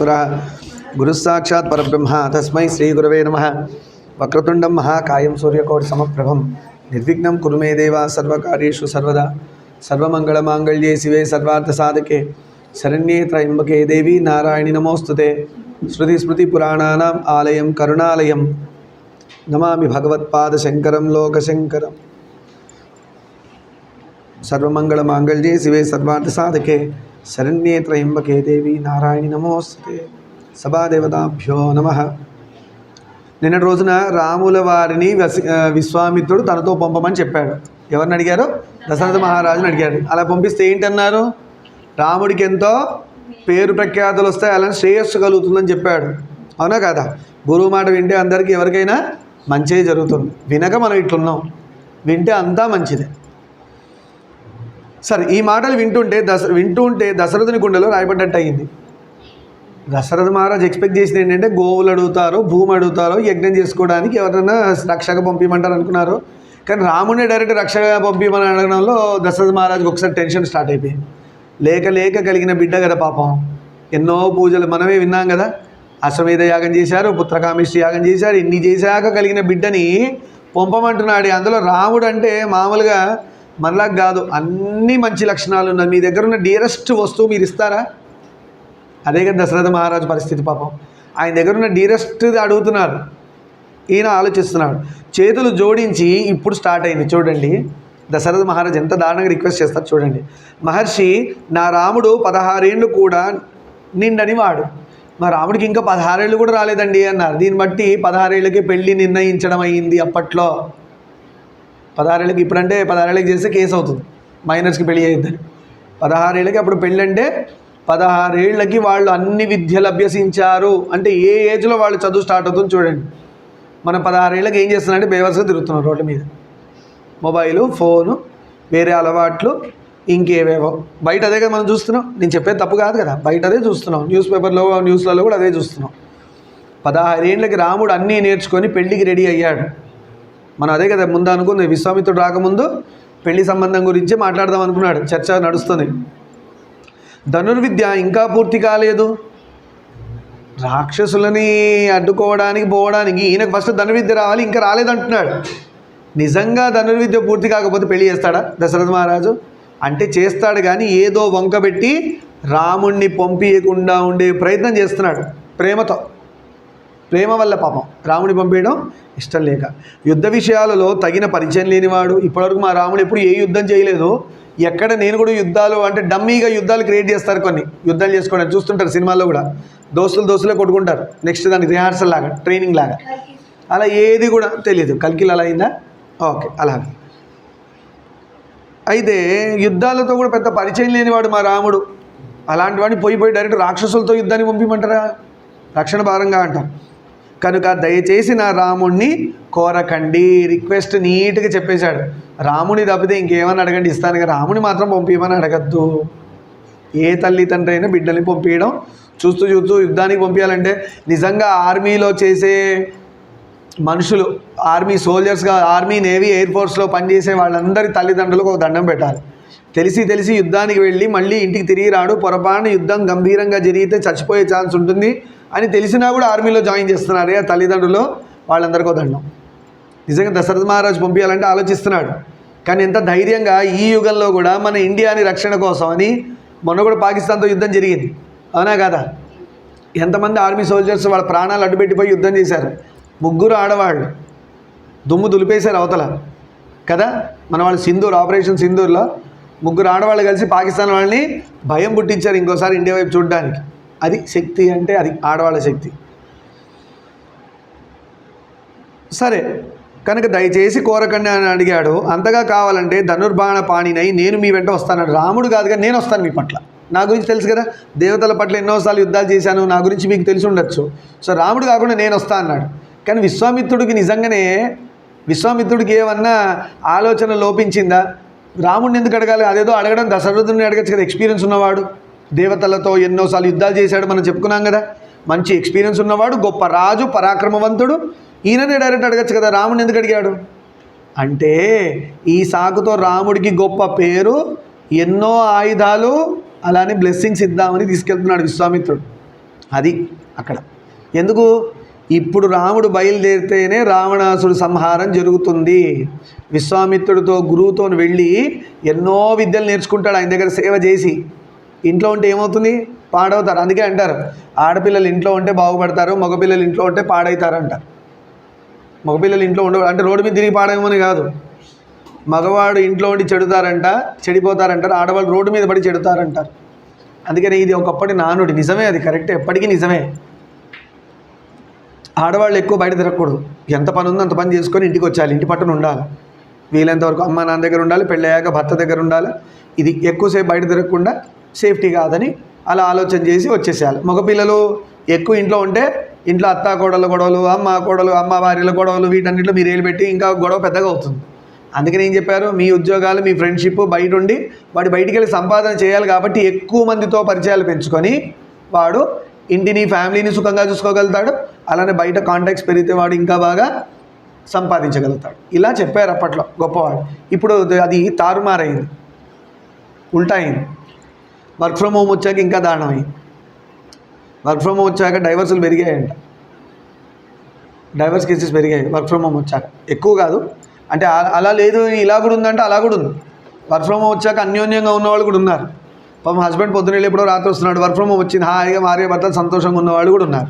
సురः గురుస్సాక్షాత్ పరబ్రహ్మ. తస్మై శ్రీ గురవే నమ. వక్రతుండం మహాకాయం సూర్యకోటి సమప్రభం నిర్విఘ్నం కురుమే దేవా సర్వకార్యేషు సర్వదా. సర్వమంగళమాంగళ్యే శివే సర్వార్థ సాధకే. శరణ్యే త్రయంబకే దేవి నారాయణి నమోస్తుతే. శృతి స్మృతి పురాణానాం ఆలయం కరుణాలయం. నమామి భగవత్పాద శంకరం లోకశంకరం సర్వమంగళమాంగళ్యే శివే సర్వార్థ సాధకే. శరణ్యే త్రయంబకే దేవి నారాయణి నమోస్తే సభాదేవతాభ్యో నమ నిన్నటి రోజున రాముల వారిని వసి విశ్వామిత్రుడు తనతో పంపమని చెప్పాడు. ఎవరిని అడిగారు? దశరథ మహారాజుని అడిగాడు అలా పంపిస్తే ఏంటన్నారు? రాముడికి ఎంతో పేరు ప్రఖ్యాతులు వస్తాయి అలా శ్రేయస్సు కలుగుతుందని చెప్పాడు. అవునా కదా? గురువు మాట వింటే అందరికీ ఎవరికైనా మంచి జరుగుతుంది. వినక మనం ఇట్లున్నాం. వింటే అంతా మంచిదే. సరే ఈ మాటలు వింటుంటే దశ వింటూ ఉంటే దశరథుని గుండెలో రాయబడ్డట్టు అయింది దశరథ మహారాజ్ ఎక్స్పెక్ట్ చేసింది ఏంటంటే గోవులు అడుగుతారో భూమి అడుగుతారో యజ్ఞం చేసుకోవడానికి ఎవరైనా రక్షక పంపించమంటారు అనుకున్నారు. కానీ రాముని డైరెక్ట్ రక్షక పంపించమని అడగడంలో దశరథ మహారాజ్కి ఒకసారి టెన్షన్ స్టార్ట్ అయిపోయింది. లేక లేక కలిగిన బిడ్డ కదా పాపం. ఎన్నో పూజలు మనమే విన్నాం కదా. అశ్వమేధ యాగం చేశారు పుత్రకామిష్టి యాగం చేశారు ఇన్ని చేశాక కలిగిన బిడ్డని పంపమంటున్నాడు. అందులో రాముడు అంటే మామూలుగా మనలాగా కాదు అన్ని మంచి లక్షణాలు ఉన్నాయి. మీ దగ్గర ఉన్న డియరెస్ట్ వస్తువు మీరు ఇస్తారా? అదే కదా దశరథ మహారాజు పరిస్థితి పాపం. ఆయన దగ్గర ఉన్న డీరెస్ట్ అడుగుతున్నారు ఈయన ఆలోచిస్తున్నాడు. చేతులు జోడించి ఇప్పుడు స్టార్ట్ అయింది. చూడండి దశరథ మహారాజు ఎంత దారుణంగా రిక్వెస్ట్ చేస్తారు చూడండి. మహర్షి నా రాముడు పదహారేళ్ళు కూడా నిండని వాడు. మా రాముడికి ఇంకా పదహారేళ్ళు కూడా రాలేదండి అన్నారు. దీన్ని బట్టి పదహారేళ్ళకి పెళ్ళి నిర్ణయించడం అయింది అప్పట్లో. పదహారేళ్ళకి ఇప్పుడంటే పదహారేళ్ళకి చేస్తే కేసు అవుతుంది. మైనర్స్కి పెళ్ళి చేయొద్దని. పదహారేళ్ళకి అప్పుడు పెళ్ళి అంటే పదహారేళ్ళకి వాళ్ళు అన్ని విద్యలు అభ్యసించారు. అంటే ఏ ఏజ్లో వాళ్ళు చదువు స్టార్ట్ అవుతుంది చూడండి. మనం పదహారేళ్ళకి ఏం చేస్తున్నారంటే బేవర్స్గా తిరుగుతున్నాం రోడ్ల మీద. మొబైలు ఫోను వేరే అలవాట్లు ఇంకేవేవో. బయట అదే కదా మనం చూస్తున్నాం. నేను చెప్పేది తప్పు కాదు కదా. బయట అదే చూస్తున్నాం. న్యూస్ పేపర్లో న్యూస్లలో కూడా అదే చూస్తున్నాం. పదహారేళ్ళకి రాముడు అన్నీ నేర్చుకొని పెళ్ళికి రెడీ అయ్యాడు. మనం అదే కదా ముందు అనుకుంది విశ్వామిత్రుడు రాకముందు పెళ్ళి సంబంధం గురించి మాట్లాడదాం అనుకున్నాడు. చర్చ నడుస్తుంది. ధనుర్విద్య ఇంకా పూర్తి కాలేదు. రాక్షసులని అడ్డుకోవడానికి పోవడానికి ఈయనకు ఫస్ట్ ధనుర్విద్య రావాలి ఇంకా రాలేదంటున్నాడు. నిజంగా ధనుర్విద్య పూర్తి కాకపోతే పెళ్ళి చేస్తాడా దశరథ మహారాజు? అంటే చేస్తాడు కానీ ఏదో వంకబెట్టి రాముణ్ణి పంపించకుండా ఉండే ప్రయత్నం చేస్తున్నాడు ప్రేమతో. ప్రేమ వల్ల పాపం. రాముడిని పంపించడం ఇష్టం లేక. యుద్ధ విషయాలలో తగిన పరిచయం లేనివాడు ఇప్పటివరకు మా రాముడు ఎప్పుడు ఏ యుద్ధం చేయలేదు. ఎక్కడ నేను కూడా యుద్ధాలు అంటే డమ్మీగా యుద్ధాలు క్రియేట్ చేస్తారు కొన్ని. యుద్ధాలు చేసుకోవడానికి చూస్తుంటారు సినిమాల్లో కూడా. దోస్తులు దోస్తులే కొట్టుకుంటారు. నెక్స్ట్ దానికి రిహార్సల్ లాగా ట్రైనింగ్ లాగా. అలా ఏది కూడా తెలియదు. కలికిలు అలా అయిందా? ఓకే అలాగే. అయితే యుద్ధాలతో కూడా పెద్ద పరిచయం లేనివాడు మా రాముడు. అలాంటి వాడిని పోయి పోయి డైరెక్ట్ రాక్షసులతో యుద్ధాన్ని పంపిమంటారా? రక్షణ భారంగా అంటాం. కనుక దయచేసి నా రాముణ్ణి కోరకండి. రిక్వెస్ట్ నీట్గా చెప్పేశాడు. రాముని తప్పితే ఇంకేమని అడగండి. ఇస్తాను కదా రాముని మాత్రం పంపించమని అడగద్దు. ఏ తల్లి తండ్రి అయినా బిడ్డల్ని పంపించడం చూస్తూ చూస్తూ యుద్ధానికి పంపించాలంటే నిజంగా ఆర్మీలో చేసే మనుషులు ఆర్మీ సోల్జర్స్గా ఆర్మీ నేవీ ఎయిర్ ఫోర్స్లో పనిచేసే వాళ్ళందరి తల్లిదండ్రులకు ఒక దండం పెట్టాలి. తెలిసి తెలిసి యుద్ధానికి వెళ్ళి మళ్ళీ ఇంటికి తిరిగి రాడు. పొరపాటున యుద్ధం గంభీరంగా జరిగితే చచ్చిపోయే ఛాన్స్ ఉంటుంది. అని తెలిసినా కూడా ఆర్మీలో జాయిన్ చేస్తున్నారు ఆ తల్లిదండ్రులు వాళ్ళందరికీ దండం. నిజంగా దశరథ మహారాజు పంపించాలంటే ఆలోచిస్తున్నాడు. కానీ ఎంత ధైర్యంగా ఈ యుగంలో కూడా మన ఇండియాని రక్షణ కోసం అని మొన్న కూడా పాకిస్తాన్తో యుద్ధం జరిగింది. అవునా కదా? ఎంతమంది ఆర్మీ సోల్జర్స్ వాళ్ళ ప్రాణాలు అడ్డుపెట్టిపోయి యుద్ధం చేశారు? ముగ్గురు ఆడవాళ్ళు. దుమ్ము దులిపేశారు అవతల. కదా? మన వాళ్ళు సింధూర్ ఆపరేషన్ సింధూర్లో ముగ్గురు ఆడవాళ్ళు కలిసి పాకిస్తాన్ వాళ్ళని భయం పుట్టించారు ఇంకోసారి ఇండియా వైపు చూడడానికి. అది శక్తి అంటే అది ఆడవాళ్ళ శక్తి. సరే కనుక దయచేసి కోరకండి అని అడిగాడు. అంతగా కావాలంటే ధనుర్బాణ పాణినై నేను మీ వెంట వస్తాను రాముడు కాదు కానీ నేను వస్తాను మీ పట్ల. నా గురించి తెలుసు కదా? దేవతల పట్ల ఎన్నోసార్లు యుద్ధాలు చేశాను. నా గురించి మీకు తెలిసి ఉండొచ్చు. సో రాముడు కాకుండా నేను వస్తా అన్నాడు. కానీ విశ్వామిత్రుడికి నిజంగానే విశ్వామిత్రుడికి ఏమన్నా ఆలోచన లోపించిందా? రాముడిని ఎందుకు అడగాలి? అదేదో అడగడం దశరథుడిని అడగచ్చు కదా ఎక్స్పీరియన్స్ ఉన్నవాడు. దేవతలతో ఎన్నోసార్లు యుద్ధాలు చేశాడు మనం చెప్పుకున్నాం కదా. మంచి ఎక్స్పీరియన్స్ ఉన్నవాడు గొప్ప రాజు పరాక్రమవంతుడు. ఈయననే డైరెక్ట్ అడగచ్చు కదా రాముడిని ఎందుకు అడిగాడు? అంటే ఈ సాకుతో రాముడికి గొప్ప పేరు ఎన్నో ఆయుధాలు అలానే బ్లెస్సింగ్స్ ఇద్దామని తీసుకెళ్తున్నాడు విశ్వామిత్రుడు. అది అక్కడ. ఎందుకు? ఇప్పుడు రాముడు బయలుదేరితేనే రావణాసుడు సంహారం జరుగుతుంది. విశ్వామిత్రుడితో గురువుతో వెళ్ళి ఎన్నో విద్యలు నేర్చుకుంటాడు ఆయన దగ్గర సేవ చేసి. ఇంట్లో ఉంటే ఏమవుతుంది? పాడవుతారు. అందుకే అంటారు ఆడపిల్లలు ఇంట్లో ఉంటే బాగుపడతారు మగపిల్లలు ఇంట్లో ఉంటే పాడవుతారు అంటారు మగపిల్లలు ఇంట్లో ఉండ అంటే రోడ్డు మీద తిరిగి పాడేమని కాదు. మగవాడు ఇంట్లో ఉండి చెడుతారంట చెడిపోతారంటారు ఆడవాళ్ళు రోడ్డు మీద పడి చెడుతారంటారు. అందుకని ఇది ఒకప్పటి నానుడి నిజమే అది కరెక్ట్ ఎప్పటికీ నిజమే. ఆడవాళ్ళు ఎక్కువ బయట తిరగకూడదు. ఎంత పని ఉందో అంత పని చేసుకొని ఇంటికి వచ్చేయాలి ఇంటి పట్టున ఉండాలి. వీలైనంత వరకు అమ్మ నాన్న దగ్గర ఉండాలి పెళ్ళయ్యాక భర్త దగ్గర ఉండాలి. ఇది ఎక్కువసేపు బయట తిరగకుండా సేఫ్టీ కాదని అలా ఆలోచన చేసి వచ్చేసేయాలి. మగపిల్లలు ఎక్కువ ఇంట్లో ఉంటే ఇంట్లో అత్త కోడల గొడవలు అమ్మ కోడలు అమ్మ భార్యల గొడవలు వీటన్నిటిలో మీరు ఏలు పెట్టి ఇంకా గొడవ పెద్దగా అవుతుంది. అందుకని ఏం చెప్పారు? మీ ఉద్యోగాలు మీ ఫ్రెండ్షిప్ బయట ఉండి వాడు బయటికి వెళ్ళి సంపాదన చేయాలి కాబట్టి ఎక్కువ మందితో పరిచయాలు పెంచుకొని వాడు ఇంటిని ఫ్యామిలీని సుఖంగా చూసుకోగలుగుతాడు. అలానే బయట కాంటాక్ట్స్ పెరిగితే వాడు ఇంకా బాగా సంపాదించగలుగుతాడు. ఇలా చెప్పారు అప్పట్లో గొప్పవాడు. ఇప్పుడు అది తారుమారైంది. ఉల్టా అయింది వర్క్ ఫ్రమ్ హోమ్ వచ్చాక ఇంకా దారుణమై వర్క్ ఫ్రమ్ హోమ్ వచ్చాక డైవర్సులు పెరిగాయంట. డైవర్స్ కేసెస్ పెరిగాయి వర్క్ ఫ్రమ్ హోమ్ వచ్చాక. ఎక్కువ కాదు. అంటే అలా లేదు ఇలా కూడా ఉందంటే అలా కూడా ఉంది. వర్క్ ఫ్రమ్ హోమ్ వచ్చాక అన్యోన్యంగా ఉన్నవాళ్ళు కూడా ఉన్నారు. పాపం హస్బెండ్ పొద్దున వెళ్ళి ఎప్పుడో రాత్రి వస్తున్నాడు. వర్క్ ఫ్రమ్ హోమ్ వచ్చింది హాయిగా భార్య భర్తలు సంతోషంగా ఉన్నవాళ్ళు కూడా ఉన్నారు.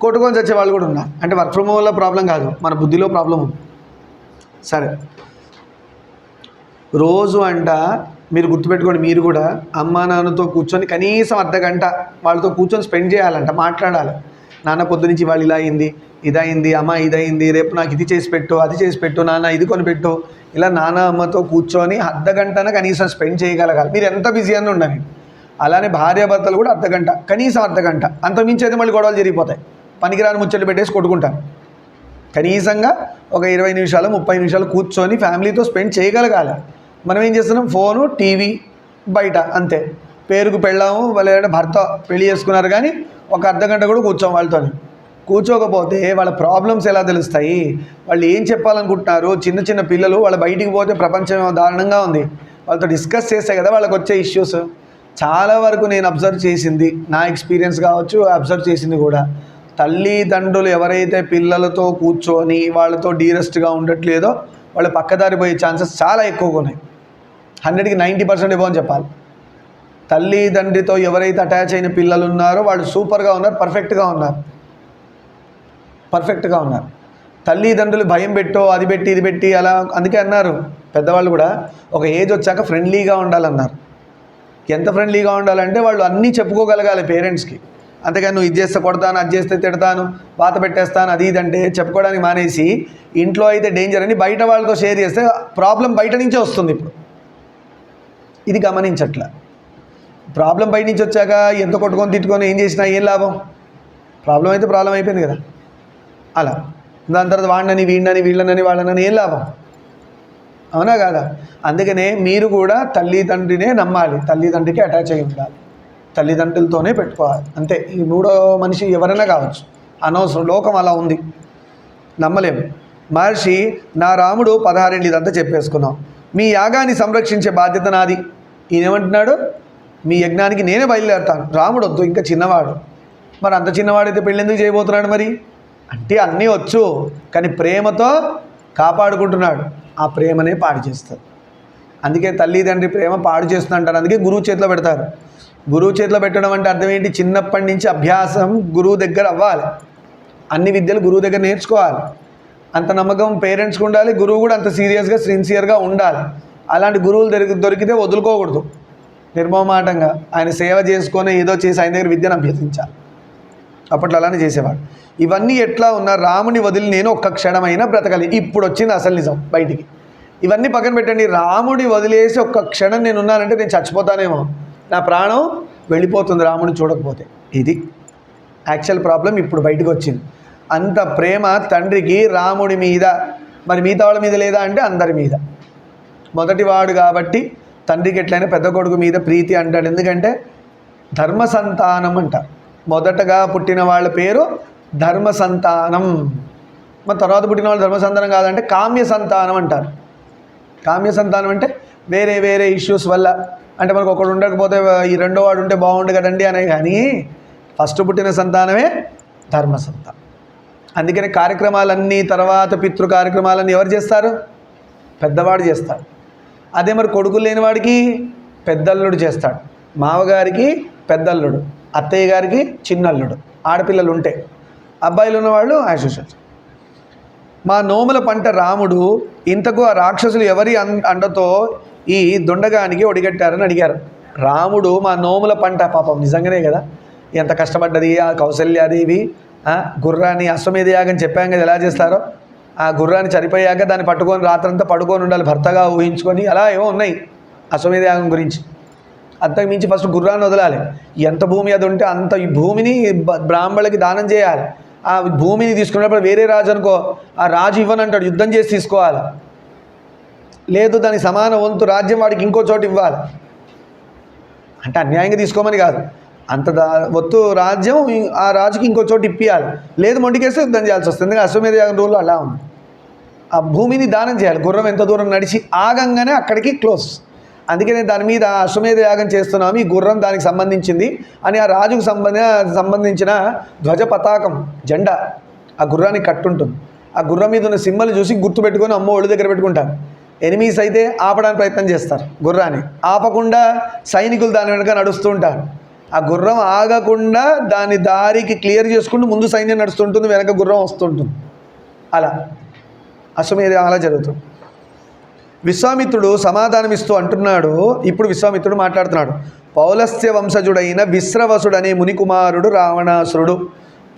కొట్టుకొని చచ్చేవాళ్ళు కూడా ఉన్నారు. అంటే వర్క్ ఫ్రమ్ హోమ్ వల్ల ప్రాబ్లం కాదు. మన బుద్ధిలో ప్రాబ్లం ఉంది. సరే. రోజు అంట మీరు గుర్తుపెట్టుకోండి మీరు కూడా అమ్మా నాన్నతో కూర్చొని కనీసం అర్ధ గంట వాళ్ళతో కూర్చొని స్పెండ్ చేయాలంట మాట్లాడాలి. నాన్న పొద్దునుంచి వాళ్ళు ఇలా అయింది ఇదయింది అమ్మ ఇదయింది రేపు నాకు ఇది చేసి పెట్టు అది చేసి పెట్టు నాన్న ఇది కొనిపెట్టు ఇలా నాన్న అమ్మతో కూర్చొని అర్ధ గంటన కనీసం స్పెండ్ చేయగలగాలి. మీరు ఎంత బిజీ అని ఉండండి. అలానే భార్యాభర్తలు కూడా అర్ధ గంట కనీసం అర్ధ గంట. అంత మించి అయితే మళ్ళీ గొడవలు జరిగిపోతాయి. పనికిరాని ముచ్చట్లు పెట్టేసి కొట్టుకుంటాను కనీసంగా ఒక ఇరవై నిమిషాలు ముప్పై నిమిషాలు కూర్చొని ఫ్యామిలీతో స్పెండ్ చేయగలగాలి. మనం ఏం చేస్తున్నాం? ఫోను టీవీ బయట అంతే. పేరుకు పెళ్ళాము వాళ్ళ భర్త పెళ్ళి చేసుకున్నారు కానీ ఒక అర్ధ గంట కూడా కూర్చోం వాళ్ళతో కూర్చోకపోతే వాళ్ళ ప్రాబ్లమ్స్ ఎలా తెలుస్తాయి? వాళ్ళు ఏం చెప్పాలనుకుంటున్నారు? చిన్న చిన్న పిల్లలు వాళ్ళ బయటికి పోతే ప్రపంచం దారుణంగా ఉంది. వాళ్ళతో డిస్కస్ చేస్తే కదా వాళ్ళకి వచ్చే ఇష్యూస్. చాలా వరకు నేను అబ్జర్వ్ చేసింది. నా ఎక్స్పీరియన్స్ కావచ్చు అబ్జర్వ్ చేసింది కూడా. తల్లిదండ్రులు ఎవరైతే పిల్లలతో కూర్చొని వాళ్ళతో డీరెస్ట్గా ఉండట్లేదో వాళ్ళు పక్కదారి పోయే ఛాన్సెస్ చాలా ఎక్కువగా ఉన్నాయి. హండ్రెడ్కి నైంటీ పర్సెంట్ ఇవ్వని చెప్పాలి. తల్లిదండ్రితో ఎవరైతే అటాచ్ అయిన పిల్లలు ఉన్నారో వాళ్ళు సూపర్గా ఉన్నారు పర్ఫెక్ట్గా ఉన్నారు. పర్ఫెక్ట్గా ఉన్నారు. తల్లిదండ్రులు భయం పెట్టో అది పెట్టి ఇది పెట్టి అలా అందుకే అన్నారు పెద్దవాళ్ళు కూడా. ఒక ఏజ్ వచ్చాక ఫ్రెండ్లీగా ఉండాలన్నారు. ఎంత ఫ్రెండ్లీగా ఉండాలంటే వాళ్ళు అన్నీ చెప్పుకోగలగాలి పేరెంట్స్కి. అంతేగాని నువ్వు ఇది చేస్తే కొడతాను అది చేస్తే తిడతాను వాత పెట్టేస్తాను అది ఇది అంటే చెప్పుకోవడానికి మానేసి ఇంట్లో అయితే డేంజర్ అని బయట వాళ్ళతో షేర్ చేస్తే ప్రాబ్లం బయట నుంచే వస్తుంది ఇప్పుడు. ఇది గమనించట్ల. ప్రాబ్లం బయట నుంచి వచ్చాక ఎంత కొట్టుకొని తిట్టుకొని ఏం చేసినా ఏం లాభం? ప్రాబ్లం అయితే ప్రాబ్లం అయిపోయింది కదా. అలా. దాని తర్వాత వాడినని వీడినని వీళ్ళనని వాళ్ళనని ఏం లాభం? అవునా కాదా? అందుకనే మీరు కూడా తల్లిదండ్రినే నమ్మాలి. తల్లిదండ్రికి అటాచ్ అయి ఉండాలి. తల్లిదండ్రులతోనే పెట్టుకోవాలి. అంతే. ఈ మూడో మనిషి ఎవరైనా కావచ్చు. అనవసరం. లోకం అలా ఉంది. నమ్మలేము. మహర్షి నా రాముడు పదహారేళ్ళు ఇదంతా చెప్పేసుకున్నాం మీ యాగాన్ని సంరక్షించే బాధ్యత నాది. ఈయనేమంటున్నాడు? మీ యజ్ఞానికి నేనే బయలుదేరుతాను. రాముడు వద్దు ఇంకా చిన్నవాడు. మరి అంత చిన్నవాడైతే పెళ్ళెందుకు చేయబోతున్నాడు మరి? అంటే అన్నీ వచ్చు కానీ ప్రేమతో కాపాడుకుంటున్నాడు. ఆ ప్రేమనే పాడు చేస్తారు అందుకే తల్లిదండ్రి ప్రేమ పాడు చేస్తుంది అంటారు. అందుకే గురువు చేతిలో పెడతారు. గురువు చేతిలో పెట్టడం అంటే అర్థం ఏంటి? చిన్నప్పటి నుంచి అభ్యాసం గురువు దగ్గర అవ్వాలి. అన్ని విద్యలు గురువు దగ్గర నేర్చుకోవాలి. అంత నమ్మకం పేరెంట్స్కి ఉండాలి గురువు కూడా అంత సీరియస్గా సిన్సియర్గా ఉండాలి. అలాంటి గురువులు దొరికి దొరికితే వదులుకోకూడదు. నిర్మమాటంగా ఆయన సేవ చేసుకొని ఏదో చేసి ఆయన దగ్గర విద్యను అభ్యసించాలి. అప్పట్లో అలానే చేసేవాడు. ఇవన్నీ ఎట్లా ఉన్నా రాముని వదిలి నేను ఒక్క క్షణమైనా బ్రతకాలి. ఇప్పుడు వచ్చింది అసలు నిజం బయటికి. ఇవన్నీ పక్కన పెట్టండి. రాముడి వదిలేసి ఒక్క క్షణం నేను ఉన్నానంటే నేను చచ్చిపోతానేమో. నా ప్రాణం వెళ్ళిపోతుంది రాముడిని చూడకపోతే. ఇది యాక్చువల్ ప్రాబ్లం ఇప్పుడు బయటకు వచ్చింది. అంత ప్రేమ తండ్రికి రాముడి మీద. మరి మిగతా వాళ్ళ మీద లేదా అంటే అందరి మీద. మొదటివాడు కాబట్టి తండ్రికి ఎట్లయినా పెద్ద కొడుకు మీద ప్రీతి అంటాడు. ఎందుకంటే ధర్మ సంతానం అంటారు మొదటగా పుట్టిన వాళ్ళ పేరు ధర్మ సంతానం. మరి తర్వాత పుట్టిన వాళ్ళు ధర్మ సంతానం కాదంటే కామ్య సంతానం అంటారు. కామ్య సంతానం అంటే వేరే వేరే ఇష్యూస్ వల్ల. అంటే మనకు ఒకడు ఉండకపోతే ఈ రెండో వాడు ఉంటే బాగుండు కదండి అనే కానీ ఫస్ట్ పుట్టిన సంతానమే ధర్మ సంతానం. అందుకని కార్యక్రమాలన్నీ తర్వాత పితృ కార్యక్రమాలన్నీ ఎవరు చేస్తారు? పెద్దవాడు చేస్తాడు. అదే మరి కొడుకులు లేని వాడికి పెద్దల్లుడు చేస్తాడు. మావగారికి పెద్దల్లుడు అత్తయ్య గారికి చిన్నల్లుడు ఆడపిల్లలు ఉంటే. అబ్బాయిలు ఉన్నవాళ్ళు యాశుష మా నోముల పంట రాముడు ఇంతకు ఆ రాక్షసులు ఎవరి అన్- అండతో ఈ దొండగానికి ఒడిగట్టారని అడిగారు. రాముడు మా నోముల పంట పాపం నిజంగానే కదా? ఎంత కష్టపడ్డది ఆ కౌశల్యాదేవి ఇవి. గుర్రాన్ని అశ్వమేధ యాగం చెప్పాం కదా ఎలా చేస్తారో? ఆ గుర్రాన్ని చనిపోయాక దాన్ని పట్టుకొని రాత్రంతా పడుకొని ఉండాలి భర్తగా ఊహించుకొని అలా ఏమో ఉన్నాయి అశ్వమేధ యాగం గురించి. అంతకు మించి ఫస్ట్ గుర్రాన్ని వదలాలి. ఎంత భూమి అది ఉంటే అంత ఈ భూమిని బ- బ్రాహ్మణులకి దానం చేయాలి. ఆ భూమిని తీసుకున్నప్పుడు వేరే రాజు అనుకో ఆ రాజు ఇవ్వనంటాడు యుద్ధం చేసి తీసుకోవాలి. లేదు దానికి సమాన వంతు రాజ్యం వాడికి ఇంకో చోటు ఇవ్వాలి. అంటే అన్యాయంగా తీసుకోమని కాదు. అంత దా ఒత్తు రాజ్యం ఆ రాజుకి ఇంకో చోటు ఇప్పియాలి. లేదు మొండికేస్తే యుద్ధం చేయాల్సి వస్తుంది. ఎందుకంటే అశ్వమేధ యాగం రూల్లో అలా ఉంది. ఆ భూమిని దానం చేయాలి. గుర్రం ఎంత దూరం నడిచి ఆగంగానే అక్కడికి క్లోజ్. అందుకనే దాని మీద అశ్వమేధ యాగం చేస్తున్నాము ఈ గుర్రం దానికి సంబంధించింది అని ఆ రాజుకు సంబంధ సంబంధించిన ధ్వజ పతాకం జెండా ఆ గుర్రానికి కట్టుంటుంది. ఆ గుర్రం మీద ఉన్న సింబల్ చూసి గుర్తుపెట్టుకొని అమ్మ ఒళ్ళు దగ్గర పెట్టుకుంటారు. ఎనిమీస్ అయితే ఆపడానికి ప్రయత్నం చేస్తారు గుర్రాన్ని. ఆపకుండా సైనికులు దాని వెనక నడుస్తూ ఉంటారు. ఆ గుర్రం ఆగకుండా దాని దారికి క్లియర్ చేసుకుంటూ ముందు సైన్యం నడుస్తుంటుంది వెనక గుర్రం వస్తుంటుంది. అలా. అశ్వమేధ అలా జరుగుతుంది. విశ్వామిత్రుడు సమాధానమిస్తూ అంటున్నాడు ఇప్పుడు విశ్వామిత్రుడు మాట్లాడుతున్నాడు. పౌలస్య వంశజుడైన విశ్రవసుడు అనే మునికుమారుడు రావణాసురుడు.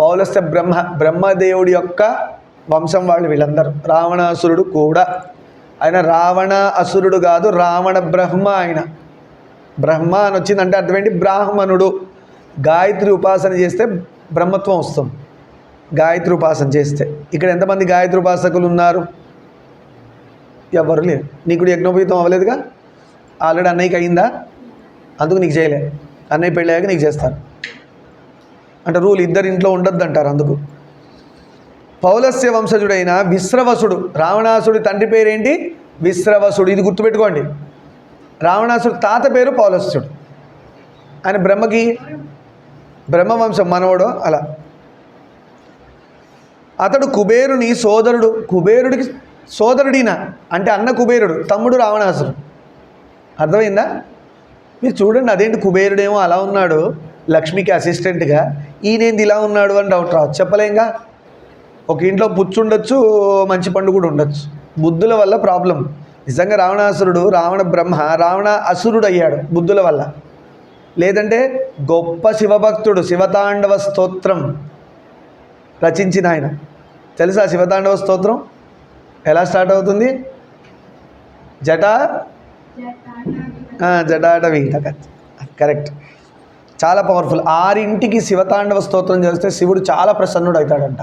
పౌలస్య బ్రహ్మ బ్రహ్మదేవుడి యొక్క వంశం వాళ్ళు వీళ్ళందరూ. రావణాసురుడు కూడా. ఆయన రావణ అసురుడు కాదు రావణ బ్రహ్మ ఆయన. బ్రహ్మ అని వచ్చిందంటే అర్థం ఏంటి? బ్రాహ్మణుడు. గాయత్రి ఉపాసన చేస్తే బ్రహ్మత్వం వస్తుంది. గాయత్రి ఉపాసన చేస్తే. ఇక్కడ ఎంతమంది గాయత్రి ఉపాసకులు ఉన్నారు? ఎవరు లేరు. నీకు కూడా యజ్ఞోపేతం అవ్వలేదుగా? ఆల్రెడీ అన్నయ్యకి అయిందా అందుకు నీకు చేయలే. అన్నయ్య పెళ్ళాక నీకు చేస్తాను. అంటే రూల్ ఇద్దరు ఇంట్లో ఉండొద్దు అంటారు అందుకు. పౌలస్య వంశజుడైన విశ్రవసుడు రావణాసుడి తండ్రి పేరేంటి? విశ్రవసుడు. ఇది గుర్తుపెట్టుకోండి. రావణాసుడు తాత పేరు పౌలస్యుడు ఆయన బ్రహ్మకి బ్రహ్మవంశం మనవడు అలా. అతడు కుబేరుని సోదరుడు కుబేరుడికి సోదరుడినా? అంటే అన్న కుబేరుడు తమ్ముడు రావణాసుడు. అర్థమైందా? మీరు చూడండి అదేంటి కుబేరుడేమో అలా ఉన్నాడు లక్ష్మికి అసిస్టెంట్గా ఈయనేంది ఇలా ఉన్నాడు అని డౌట్ రావచ్చు. చెప్పలేంగా? ఒక ఇంట్లో పుచ్చు ఉండొచ్చు మంచి పండు కూడా ఉండొచ్చు. బుద్ధుల వల్ల ప్రాబ్లం నిజంగా రావణాసురుడు రావణ బ్రహ్మ రావణ అసురుడు అయ్యాడు బుద్ధుల వల్ల. లేదంటే గొప్ప శివభక్తుడు శివతాండవ స్తోత్రం రచించిన ఆయన. తెలుసా శివతాండవ స్తోత్రం? ఎలా స్టార్ట్ అవుతుంది? జటా? జటాటవి. వీట కరెక్ట్. చాలా పవర్ఫుల్. ఆరింటికి శివతాండవ స్తోత్రం చేస్తే శివుడు చాలా ప్రసన్నుడు అవుతాడంట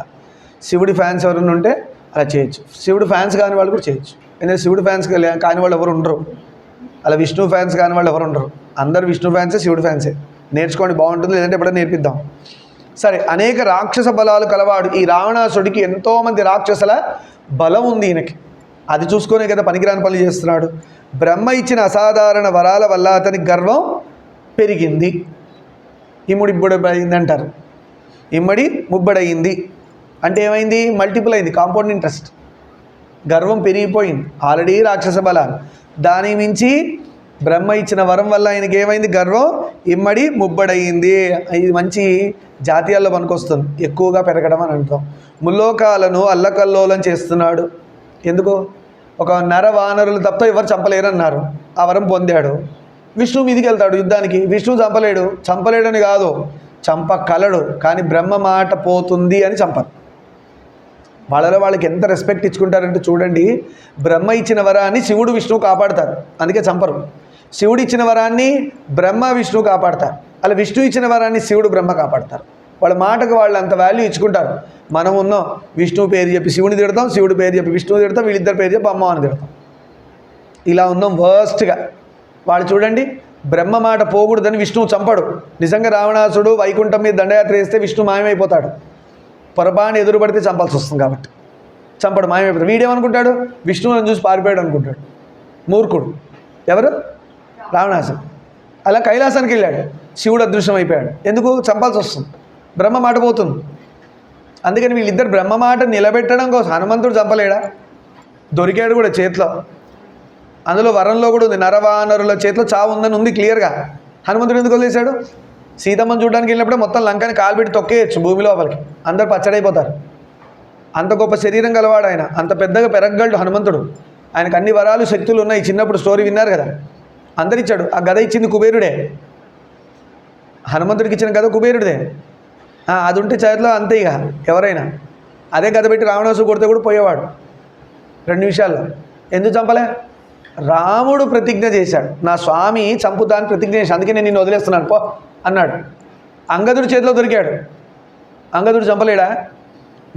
శివుడి ఫ్యాన్స్ ఎవరైనా ఉంటే అలా చేయొచ్చు. శివుడు ఫ్యాన్స్ కాని వాళ్ళు కూడా చేయొచ్చు. ఎందుకంటే శివుడు ఫ్యాన్స్ కాని వాళ్ళు ఎవరు ఉండరు. అలా విష్ణు ఫ్యాన్స్ కాని వాళ్ళు ఎవరు ఉండరు. అందరు విష్ణు ఫ్యాన్సే శివుడు ఫ్యాన్సే నేర్చుకోండి బాగుంటుంది. లేదంటే ఎప్పుడైనా నేర్పిద్దాం. సరే అనేక రాక్షస బలాలు కలవాడు ఈ రావణాసుడికి ఎంతోమంది రాక్షసుల బలం ఉంది ఈయనకి. అది చూసుకునే కదా పనికిరాని పనులు చేస్తున్నాడు. బ్రహ్మ ఇచ్చిన అసాధారణ వరాల వల్ల అతని గర్వం పెరిగింది. ఇమ్ముడి ఇబ్బుడు అంటారు ఇమ్మడి ముబ్బడయింది అంటే ఏమైంది? మల్టిపుల్ అయింది. కాంపౌండ్ ఇంట్రెస్ట్ గర్వం పెరిగిపోయింది. ఆల్రెడీ రాక్షస బలాలు. దాని మించి బ్రహ్మ ఇచ్చిన వరం వల్ల ఆయనకి ఏమైంది? గర్వం ఇమ్మడి ముబ్బడయింది. ఇది మంచి జాతీయాల్లో పనికొస్తుంది. ఎక్కువగా పెరగడం అని అంటాం. ముల్లోకాలను అల్లకల్లోలం చేస్తున్నాడు. ఎందుకు? ఒక నర వానరులు తప్ప ఎవరు చంపలేరన్నారు. ఆ వరం పొందాడు. విష్ణు మీదికి వెళ్తాడు యుద్ధానికి. విష్ణు చంపలేడు. చంపలేడని కాదు. చంప కలడు. కానీ బ్రహ్మ మాట పోతుంది అని చంపరు వాళ్ళలో వాళ్ళకి ఎంత రెస్పెక్ట్ ఇచ్చుకుంటారంటే చూడండి బ్రహ్మ ఇచ్చిన వరాన్ని శివుడు విష్ణువు కాపాడతారు. అందుకే చంపరు. శివుడు ఇచ్చిన వరాన్ని బ్రహ్మ విష్ణువు కాపాడతారు. అలా విష్ణు ఇచ్చిన వరాన్ని శివుడు బ్రహ్మ కాపాడతారు. వాళ్ళ మాటకు వాళ్ళు అంత వాల్యూ ఇచ్చుకుంటారు. మనం ఉన్నాం విష్ణువు పేరు చెప్పి శివుని తిడతాం శివుడు పేరు చెప్పి విష్ణువు తిడతాం వీళ్ళిద్దరు పేరు చెప్పి అమ్మవారిని తిడతాం. ఇలా ఉన్నాం వర్స్ట్గా వాళ్ళు చూడండి బ్రహ్మ మాట పోకూడదని విష్ణువు చంపడు. నిజంగా రావణాసుడు వైకుంఠం మీద దండయాత్ర చేస్తే విష్ణు మాయమైపోతాడు. పొరపాటున ఎదురుపడితే చంపాల్సి వస్తుంది కాబట్టి. చంపడు మాయమైపోతాడు. వీడేమనుకుంటాడు విష్ణువుని చూసి పారిపోయాడు అనుకుంటాడు. మూర్ఖుడు. ఎవరు? రావణాసుడు. అలా కైలాసానికి వెళ్ళాడు. శివుడు అదృశ్యం అయిపోయాడు. ఎందుకు? చంపాల్సి వస్తుంది. బ్రహ్మ మాట పోతుంది. అందుకని వీళ్ళిద్దరు బ్రహ్మ మాట నిలబెట్టడం కోసం హనుమంతుడు చంపలేడా? దొరికాడు కూడా చేతిలో. అందులో వరంలో కూడా ఉంది. నరవానరుల చేతిలో చావు ఉందని ఉంది క్లియర్గా. హనుమంతుడు ఎందుకు వదిలేశాడు? సీతమ్మను చూడడానికి వెళ్ళినప్పుడే మొత్తం లంకని కాలుపెట్టి తొక్కేయచ్చు భూమి లోపలికి. అందరు పచ్చడైపోతారు అంత గొప్ప శరీరం గలవాడు ఆయన. అంత పెద్దగా పెరగగలడు హనుమంతుడు. ఆయనకు అన్ని వరాలు శక్తులు ఉన్నాయి. చిన్నప్పుడు స్టోరీ విన్నారు కదా. అందరిచ్చాడు. ఆ గద ఇచ్చింది కుబేరుడే. హనుమంతుడికి ఇచ్చిన గద కుబేరుడే అది ఉంటే చేతిలో అంతే ఇక ఎవరైనా. అదే గద పెట్టి రావణాసు కొడితే కూడా పోయేవాడు. రెండు నిమిషాల్లో. ఎందుకు చంపలే? రాముడు ప్రతిజ్ఞ చేశాడు. నా స్వామి చంపుతాను ప్రతిజ్ఞ చేశాడు. అందుకే నేను నిన్ను వదిలేస్తున్నాను. పో అన్నాడు. అంగదుడి చేతిలో దొరికాడు. అంగదుడు చంపలేడా?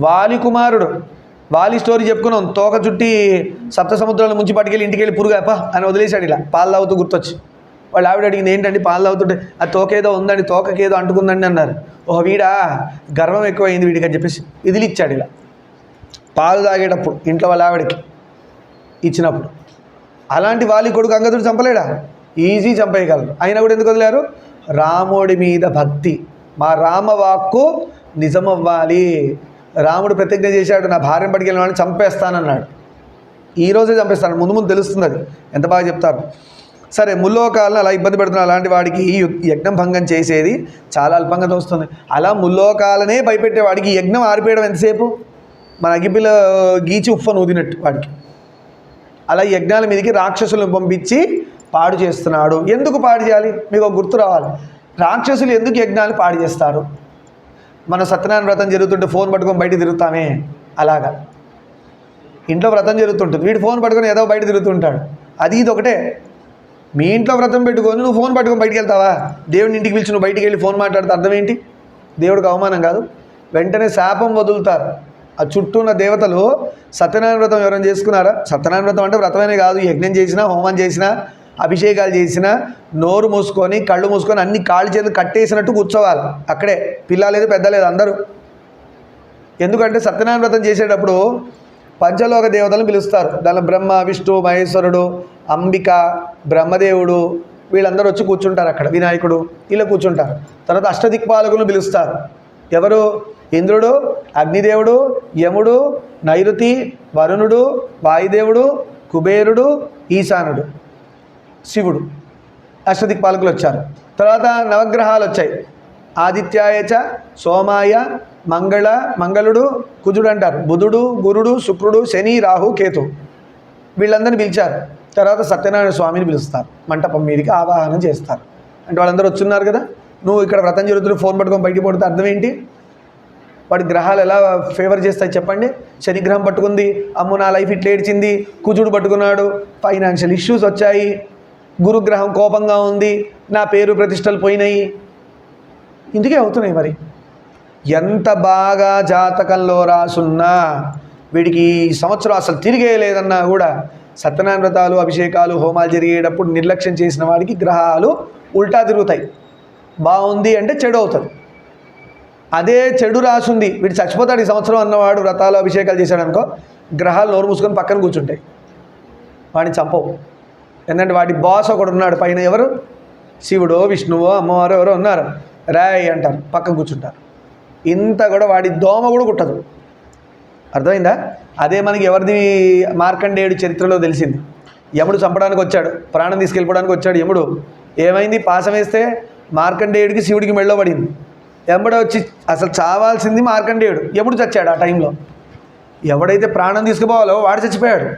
వాలి కుమారుడు వాలి స్టోరీ చెప్పుకున్నాం. తోక చుట్టి సప్త సముద్రాలు ముంచి పట్టుకెళ్ళి ఇంటికి వెళ్ళి పురుగాపా అని వదిలేశాడు ఇలా. పాలు తాగుతూ గుర్తొచ్చి. వాళ్ళు ఆవిడ అడిగింది ఏంటండి పాలు తాగుతుంటే? ఆ తోకేదో ఉందండి తోకకేదో అంటుకుందండి అన్నారు. ఓ వీడా గర్వం ఎక్కువైంది వీడికి అని చెప్పేసి ఇదిలిచ్చాడు ఇలా. పాలు తాగేటప్పుడు ఇంట్లో వాళ్ళ ఆవిడకి ఇచ్చినప్పుడు. అలాంటి వాలి కొడుకు అంగదుడు చంపలేడా? ఈజీ చంపేయగలరు. అయినా కూడా ఎందుకు వదిలేరు? రాముడి మీద భక్తి. మా రామవాక్కు నిజమవ్వాలి. రాముడు ప్రతిజ్ఞ చేశాడు నా భార్యను పట్టుకెళ్ళిన వాడిని చంపేస్తానన్నాడు. ఈరోజే చంపేస్తాను. ముందు ముందు తెలుస్తుంది అది ఎంత బాగా చెప్తారు? సరే ముల్లోకాలను అలా ఇబ్బంది పెడుతున్న అలాంటి వాడికి ఈ యజ్ఞం భంగం చేసేది చాలా అల్పంగా తోస్తుంది అలా ముల్లోకాలనే భయపెట్టే వాడికి యజ్ఞం ఆరిపోయడం ఎంతసేపు? మన అగిపిల్ల గీచి ఉఫ్ఫను ఊదినట్టు వాడికి. అలా యజ్ఞాల మీదకి రాక్షసులను పంపించి పాడు చేస్తున్నాడు. ఎందుకు పాడు చేయాలి? మీకు గుర్తు రావాలి. రాక్షసులు ఎందుకు యజ్ఞాలు పాడు చేస్తారు? మన సత్యనారాయణ వ్రతం జరుగుతుంటే ఫోన్ పట్టుకొని బయట తిరుగుతామే. అలాగా. ఇంట్లో వ్రతం జరుగుతుంటుంది. వీడు ఫోన్ పట్టుకొని ఏదో బయట తిరుగుతుంటాడు. అది ఇది ఒకటే మీ ఇంట్లో వ్రతం పెట్టుకొని నువ్వు ఫోన్ పట్టుకొని బయటికి వెళ్తావా? దేవుడిని ఇంటికి పిలిచి నువ్వు బయటికి వెళ్ళి ఫోన్ మాట్లాడితే అర్థం ఏంటి? దేవుడికి అవమానం కాదు. వెంటనే శాపం వదులుతారు. ఆ చుట్టూ ఉన్న దేవతలు సత్యనారాయణ వ్రతం ఎవరైనా చేసుకున్నారా? సత్యనారాయణ వ్రతం అంటే వ్రతమనే కాదు. యజ్ఞం చేసినా హోమం చేసినా అభిషేకాలు చేసినా నోరు మూసుకొని కళ్ళు మూసుకొని అన్ని కాళ్ళు చేతులు కట్టేసినట్టు కూర్చోవాలి. అక్కడే. పిల్ల లేదు పెద్ద లేదు అందరూ. ఎందుకంటే సత్యనారాయణ వ్రతం చేసేటప్పుడు పంచలోక దేవతలను పిలుస్తారు. దానిలో బ్రహ్మ విష్ణు మహేశ్వరుడు అంబిక బ్రహ్మదేవుడు వీళ్ళందరూ వచ్చి కూర్చుంటారు అక్కడ. వినాయకుడు ఇలా కూర్చుంటారు. తర్వాత అష్టదిక్పాలకులను పిలుస్తారు. ఎవరు? ఇంద్రుడు అగ్నిదేవుడు యముడు నైరుతి వరుణుడు వాయుదేవుడు కుబేరుడు ఈశానుడు. శివుడు. అష్టదిక్పాలకులు వచ్చారు. తర్వాత నవగ్రహాలు వచ్చాయి. ఆదిత్యాయచ సోమాయ మంగళ మంగళుడు కుజుడు అంటారు. బుధుడు గురుడు శుక్రుడు శని రాహు కేతు. వీళ్ళందరిని పిలిచారు. తర్వాత సత్యనారాయణ స్వామిని పిలుస్తారు. మంటపం మీదకి ఆవాహనం చేస్తారు. అంటే వాళ్ళందరూ వచ్చున్నారు కదా? నువ్వు ఇక్కడ వ్రతం జరుగుతున్న ఫోన్ పట్టుకొని బయటికి పడితే అర్థం ఏంటి వాడి గ్రహాలు ఎలా ఫేవర్ చేస్తాయి చెప్పండి? శనిగ్రహం పట్టుకుంది అమ్ము నా లైఫ్ ఇట్లా ఏడ్చింది కుజుడు పట్టుకున్నాడు ఫైనాన్షియల్ ఇష్యూస్ వచ్చాయి గురుగ్రహం కోపంగా ఉంది నా పేరు ప్రతిష్టలు పోయినాయి. ఇందుకే అవుతున్నాయి మరి. ఎంత బాగా జాతకంలో రాసున్నా వీడికి ఈ సంవత్సరం అసలు తిరిగే లేదన్నా కూడా సత్యనారాయణ వ్రతాలు అభిషేకాలు హోమాలు జరిగేటప్పుడు నిర్లక్ష్యం చేసిన వాడికి గ్రహాలు ఉల్టా తిరుగుతాయి. బాగుంది అంటే చెడు అవుతుంది. అదే చెడు రాసుంది. వీడు చచ్చిపోతాడు ఈ సంవత్సరం అన్నవాడు వ్రతాలు అభిషేకాలు చేశాడు అనుకో గ్రహాలు నోరు మూసుకొని పక్కన కూర్చుంటాయి. వాడిని చంపవు. ఎందుకంటే వాడి బాస్ ఒకడు ఉన్నాడు పైన ఎవరు? శివుడో విష్ణువో అమ్మవారు ఎవరో ఉన్నారు. రాయ్ అంటారు పక్కన కూర్చుంటారు. ఇంత కూడా వాడి దోమ కూడా కుట్టదు. అర్థమైందా? అదే మనకి ఎవరిది మార్కండేయుడు చరిత్రలో తెలిసింది. యముడు చంపడానికి వచ్చాడు ప్రాణం తీసుకెళ్ళిపోవడానికి వచ్చాడు యముడు. ఏమైంది? పాసం వేస్తే మార్కండేయుడికి శివుడికి మెళ్ళో పడింది. వచ్చి అసలు చావాల్సింది మార్కండేయుడు. ఎప్పుడు చచ్చాడు ఆ టైంలో? ఎవడైతే ప్రాణం తీసుకుపోవాలో వాడు చచ్చిపోయాడు.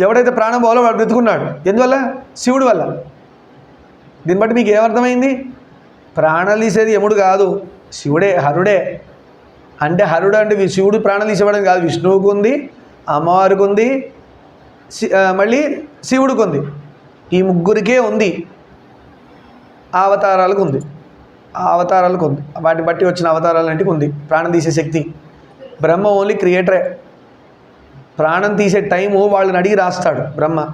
ఎవడైతే ప్రాణం పోవాలో వాడు బ్రతుకున్నాడు. ఎందువల్ల? శివుడి వల్ల. దీన్ని బట్టి మీకు ఏమర్థమైంది? ప్రాణాలు తీసేది యముడు కాదు శివుడే హరుడే. అంటే హరుడు అంటే శివుడు ప్రాణాలు తీసేవాడని కాదు విష్ణువుకు ఉంది అమ్మవారికి ఉంది మళ్ళీ శివుడికి ఉంది. ఈ ముగ్గురికే ఉంది. ఆ అవతారాలకు ఉంది. ఆ అవతారాలకు ఉంది. వాటిని బట్టి వచ్చిన అవతారాలన్నింటికి ఉంది. ప్రాణం తీసే శక్తి. బ్రహ్మ ఓన్లీ క్రియేటరే. ప్రాణం తీసే టైము వాళ్ళని అడిగి రాస్తాడు బ్రహ్మ.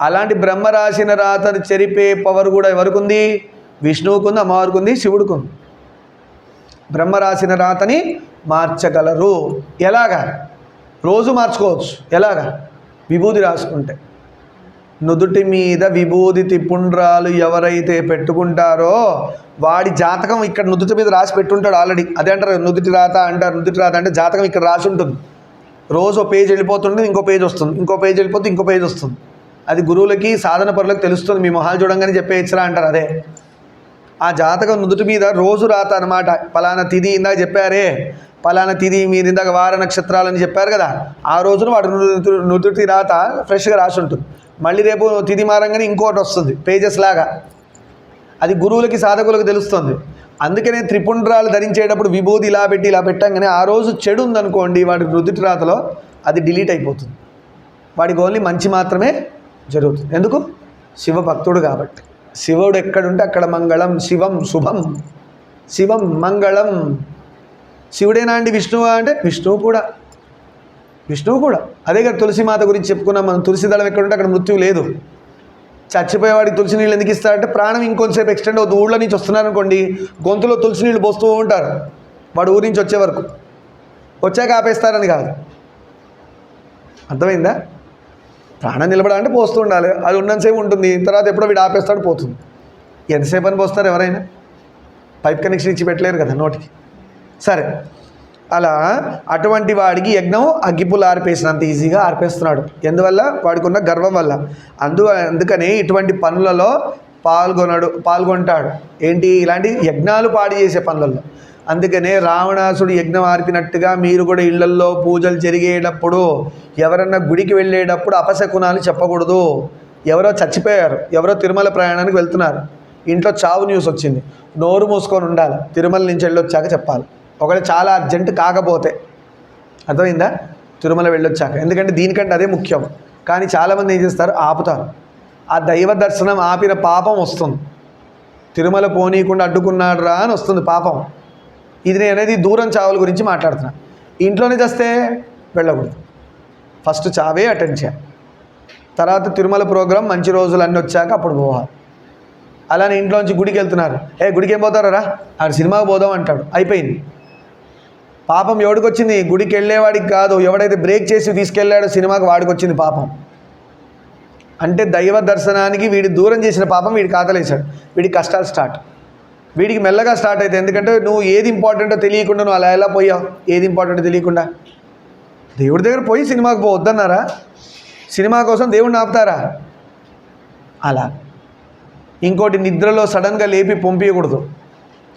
అలాంటి బ్రహ్మ రాసిన రాతను చెరిపే పవర్ కూడా ఎవరికి ఉంది విష్ణువుకు ఉంది అమ్మవారికి ఉంది శివుడికి ఉంది బ్రహ్మ రాసిన రాతని మార్చగలరు. ఎలాగా? రోజు మార్చుకోవచ్చు. ఎలాగా? విభూతి రాసుకుంటే. నుదుటి మీద విభూది తిప్పుండ్రాలు ఎవరైతే పెట్టుకుంటారో వాడి జాతకం ఇక్కడ నుదుటి మీద రాసి పెట్టుంటాడు ఆల్రెడీ. అదే అంటారు నుదుటి రాత అంటారు నుదుటి రాత అంటే జాతకం ఇక్కడ రాసి ఉంటుంది. రోజు ఒక పేజ్ వెళ్ళిపోతుంది ఇంకో పేజ్ వస్తుంది. ఇంకో పేజ్ వెళ్ళిపోతే ఇంకో పేజ్ వస్తుంది. అది గురువులకి సాధన పరులకు తెలుస్తుంది. మీ మొహాలు చూడంగానే చెప్పేయచ్చురా అంటారు అదే. ఆ జాతకం నుదుటి మీద రోజు రాత అనమాట పలానా తిది ఇందాక చెప్పారే. పలానా తిది మీరు ఇందాక వార నక్షత్రాలని చెప్పారు కదా ఆ రోజున వాడు నుదుటి రాత ఫ్రెష్గా రాసి ఉంటుంది. మళ్ళీ రేపు తిది మారంగానే ఇంకోటి వస్తుంది పేజెస్ లాగా. అది గురువులకి సాధకులకు తెలుస్తుంది. అందుకనే త్రిపుండ్రాలు ధరించేటప్పుడు విభూది ఇలా పెట్టి ఇలా పెట్టంగానే ఆ రోజు చెడు ఉందనుకోండి వాడి నుదుటి రాతలో అది డిలీట్ అయిపోతుంది. వాడికి ఓన్లీ మంచి మాత్రమే జరుగుతుంది. ఎందుకు? శివభక్తుడు కాబట్టి. శివుడు ఎక్కడుంటే అక్కడ మంగళం శివం శుభం. శివం మంగళం. శివుడేనా అండి? విష్ణువా అంటే విష్ణువు కూడా. విష్ణువు కూడా. అదే కదా తులసిమాత గురించి చెప్పుకున్నాం మనం. తులసి దళం ఎక్కడుంటే అక్కడ మృత్యువు లేదు. చచ్చిపోయేవాడికి తులసి నీళ్ళు ఎందుకు ఇస్తారంటే ప్రాణం ఇంకొంతసేపు ఎక్స్టెండ్ అవుతుంది. ఊళ్ళో నుంచి వస్తున్నారనుకోండి గొంతులో తులసి నీళ్ళు పోస్తూ ఉంటారు. వాడు ఊరి నుంచి వచ్చే వరకు. వచ్చాక ఆపేస్తారని కాదు. అర్థమైందా? ప్రాణం నిలబడాలంటే పోస్తూ ఉండాలి. అది ఉన్నంతసేపు ఉంటుంది. తర్వాత ఎప్పుడో వీడు ఆపేస్తాడు పోతుంది. ఎంతసేపు అని పోస్తారు ఎవరైనా? పైప్ కనెక్షన్ ఇచ్చి పెట్టలేరు కదా నోటికి. సరే. అలా అటువంటి వాడికి యజ్ఞం అగ్గిపులు ఆర్పేసినంత ఈజీగా ఆర్పేస్తున్నాడు. ఎందువల్ల? వాడుకున్న గర్వం వల్ల. అందు అందుకని ఇటువంటి పనులలో పాల్గొనడు పాల్గొంటాడు. ఏంటి? ఇలాంటి యజ్ఞాలు పాడు చేసే పనులలో. అందుకనే రావణాసుడు యజ్ఞం ఆర్పినట్టుగా మీరు కూడా ఇళ్ళల్లో పూజలు జరిగేటప్పుడు ఎవరన్నా గుడికి వెళ్ళేటప్పుడు అపశకునాలు చెప్పకూడదు. ఎవరో చచ్చిపోయారు ఎవరో తిరుమల ప్రయాణానికి వెళ్తున్నారు. ఇంట్లో చావు న్యూస్ వచ్చింది. నోరు మూసుకొని ఉండాలి. తిరుమల నుంచి వెళ్ళొచ్చాక చెప్పాలి. ఒకవేళ చాలా అర్జెంట్ కాకపోతే. అర్థమైందా? తిరుమల వెళ్ళొచ్చాక. ఎందుకంటే దీనికంటే అదే ముఖ్యం. కానీ చాలామంది ఏం చేస్తారు? ఆపుతారు. ఆ దైవ దర్శనం ఆపిన పాపం వస్తుంది. తిరుమల పోనీయకుండా అడ్డుకున్నాడు రా అని వస్తుంది పాపం. ఇది నేను అనేది దూరం చావుల గురించి మాట్లాడుతున్నా. ఇంట్లోనే చేస్తే వెళ్ళకూడదు. ఫస్ట్ చావే అటెండ్ చేయాలి. తర్వాత తిరుమల ప్రోగ్రాం మంచి రోజులు అన్నీ వచ్చాక అప్పుడు పోవాలి. అలానే ఇంట్లోంచి గుడికి వెళ్తున్నారు. ఏ గుడికి ఏం పోతారా రా ఆడు సినిమాకి పోదాం అంటాడు. అయిపోయింది. పాపం ఎవడికి వచ్చింది గుడికి వెళ్ళేవాడికి కాదు. ఎవడైతే బ్రేక్ చేసి తీసుకెళ్ళాడో సినిమాకి వాడికి వచ్చింది పాపం. అంటే దైవ దర్శనానికి వీడి దూరం చేసిన పాపం వీడి కాతలేశాడు. వీడి కష్టాలు స్టార్ట్ వీడికి మెల్లగా స్టార్ట్ అవుతాయి ఎందుకంటే నువ్వు ఏది ఇంపార్టెంటో తెలియకుండా నువ్వు అలా ఎలా పోయావు? ఏది ఇంపార్టెంటో తెలియకుండా? దేవుడి దగ్గర పోయి సినిమాకి పోవద్దన్నారా సినిమా కోసం దేవుడిని ఆపుతారా? అలా. ఇంకోటి నిద్రలో సడన్గా లేపి పంపించకూడదు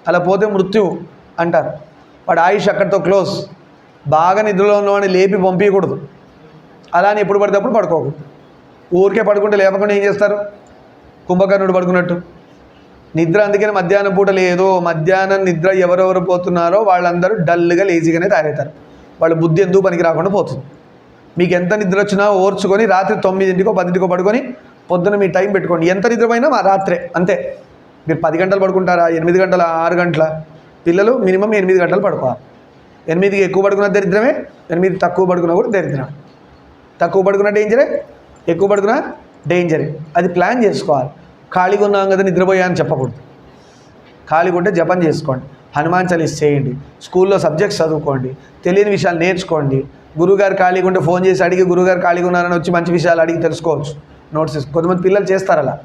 అలా పోతే మృత్యు అంటారు. వాడు ఆయుష్ అక్కడితో క్లోజ్. బాగా నిద్రలో ఉన్నవాడిని లేపి పంపించకూడదు అలా అని ఎప్పుడు పడితే అప్పుడు పడుకోకూడదు ఊరికే పడుకుంటే లేపకుండా ఏం చేస్తారు? కుంభకర్ణుడు పడుకున్నట్టు. నిద్ర అందుకని మధ్యాహ్నం పూట లేదు. మధ్యాహ్నం నిద్ర ఎవరెవరు పోతున్నారో వాళ్ళందరూ డల్గా లేజీగానే తయారవుతారు. వాళ్ళ బుద్ధి ఎందుకు పనికి రాకుండా పోతుంది. మీకు ఎంత నిద్ర వచ్చినా ఓర్చుకొని రాత్రి తొమ్మిదింటికో పదింటికో పడుకొని పొద్దున మీ టైం పెట్టుకోండి. ఎంత నిద్రపోయినా మా రాత్రే. అంతే. మీరు పది గంటలు పడుకుంటారా? ఎనిమిది గంటల? ఆరు గంటల? పిల్లలు మినిమం ఎనిమిది గంటలు పడుకోవాలి. ఎనిమిదికి ఎక్కువ పడుకున్న దరిద్రమే ఎనిమిది తక్కువ పడుకున్నా కూడా దరిద్రం తక్కువ పడుకున్న డేంజరే ఎక్కువ పడుకున్న డేంజరే అది ప్లాన్ చేసుకోవాలి. ఖాళీగా ఉన్నాం కదా నిద్రపోయా అని చెప్పకూడదు. ఖాళీగా ఉంటే జపం చేసుకోండి. హనుమాన్ చలీస్ చేయండి. స్కూల్లో సబ్జెక్ట్స్ చదువుకోండి. తెలియని విషయాలు నేర్చుకోండి. గురుగారు ఖాళీగా ఉంటే ఫోన్ చేసి అడిగి గురుగారు ఖాళీగా ఉన్నారని వచ్చి మంచి విషయాలు అడిగి తెలుసుకోవచ్చు. నోట్స్ కొంతమంది పిల్లలు చేస్తారు అలా.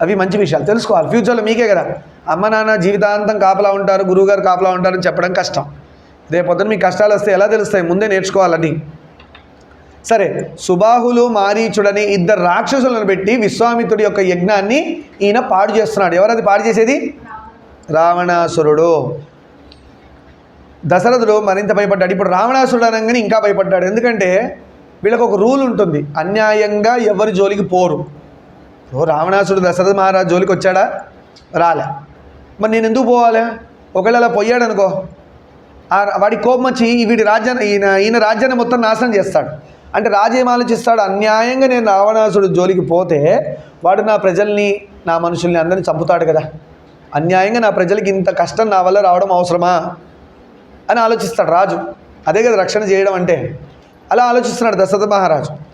అవి మంచి విషయాలు. తెలుసుకోవాలి. ఫ్యూచర్లో మీకే కదా. అమ్మ నాన్న జీవితాంతం కాపలా ఉంటారు గురువుగారు కాపలా ఉంటారని చెప్పడం కష్టం. రేపొద్దున మీ కష్టాలు వస్తే ఎలా తెలుస్తాయి? ముందే నేర్చుకోవాలని. సరే సుబాహులు మారీచుడని ఇద్దరు రాక్షసులను పెట్టి విశ్వామిత్రుడి యొక్క యజ్ఞాన్ని ఈయన పాడు చేస్తున్నాడు. ఎవరది పాడు చేసేది? రావణాసురుడు. దశరథుడు మరింత భయపడ్డాడు. ఇప్పుడు రావణాసురుడు అనగానే ఇంకా భయపడ్డాడు. ఎందుకంటే వీళ్ళకు ఒక రూల్ ఉంటుంది. అన్యాయంగా ఎవరి జోలికి పోరు. ఓ రావణాసుడు దశరథ మహారాజు జోలికి వచ్చాడా? రాలే. మరి నేను ఎందుకు పోవాలి? ఒకవేళ అలా పోయాడనుకో వాడి కోపం వచ్చి వీడి రాజ్యాన్ని ఈయన ఈయన రాజ్యాన్ని మొత్తం నాశనం చేస్తాడు. అంటే రాజు ఏం ఆలోచిస్తాడు? అన్యాయంగా నేను రావణాసుడు జోలికి పోతే వాడు నా ప్రజల్ని నా మనుషుల్ని అందరిని చంపుతాడు కదా. అన్యాయంగా నా ప్రజలకి ఇంత కష్టం నా వల్ల రావడం అవసరమా? అని ఆలోచిస్తాడు రాజు. అదే కదా రక్షణ చేయడం అంటే. అలా ఆలోచిస్తున్నాడు దశరథ మహారాజు.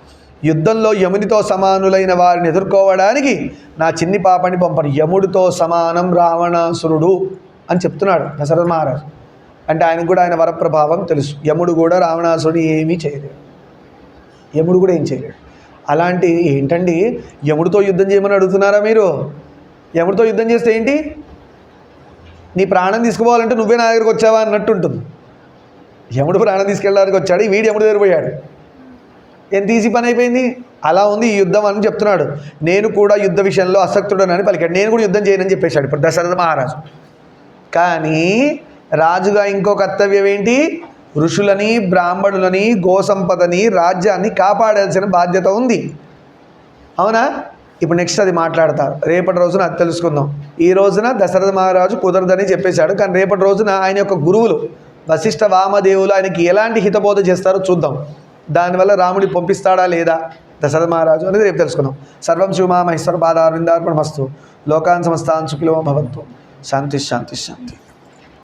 యుద్ధంలో యమునితో సమానులైన వారిని ఎదుర్కోవడానికి నా చిన్ని పాపని పంపను. యముడితో సమానం రావణాసురుడు అని చెప్తున్నాడు దశరథ మహారాజు. అంటే ఆయనకు కూడా ఆయన వరప్రభావం తెలుసు. యముడు కూడా రావణాసురుడు ఏమీ చేయలేడు. యముడు కూడా ఏం చేయలేడు. అలాంటి ఏంటండి? యముడితో యుద్ధం చేయమని అడుగుతున్నారా మీరు? యముడితో యుద్ధం చేస్తే ఏంటి? నీ ప్రాణం తీసుకుపోవాలంటే నువ్వే నా దగ్గరకు వచ్చావా అన్నట్టు ఉంటుంది. యముడు ప్రాణం తీసుకెళ్ళడానికి వచ్చాడు. వీడు యముడు దగ్గర పోయాడు. ఎంత ఈజీ పని అయిపోయింది? అలా ఉంది ఈ యుద్ధం అని చెప్తున్నాడు. నేను కూడా యుద్ధ విషయంలో అసక్తుడనని పలికాడు. నేను కూడా యుద్ధం చేయనని చెప్పేశాడు ఇప్పుడు దశరథ మహారాజు. కానీ రాజుగా ఇంకో కర్తవ్యం ఏంటి? ఋషులని బ్రాహ్మణులని గోసంపదని రాజ్యాన్ని కాపాడాల్సిన బాధ్యత ఉంది. అవునా? ఇప్పుడు నెక్స్ట్ అది మాట్లాడతారు. రేపటి రోజున అది తెలుసుకుందాం. ఈ రోజున దశరథ మహారాజు కుదరదని చెప్పేశాడు. కానీ రేపటి రోజున ఆయన యొక్క గురువులు వశిష్ఠ వామదేవులు ఆయనకి ఎలాంటి హితబోధ చేస్తారో చూద్దాం. దానివల్ల రాముడి పంపిస్తాడా లేదా? దశరథ మహారాజు అనేది రేపు తెలుసుకుందాం. సర్వం శివమా మహేశ్వర పాదారవిందార్పణ మస్తు లోకాన్ సమస్తాన్ సుఖిలో భవంతు. శాంతి శాంతి శాంతి.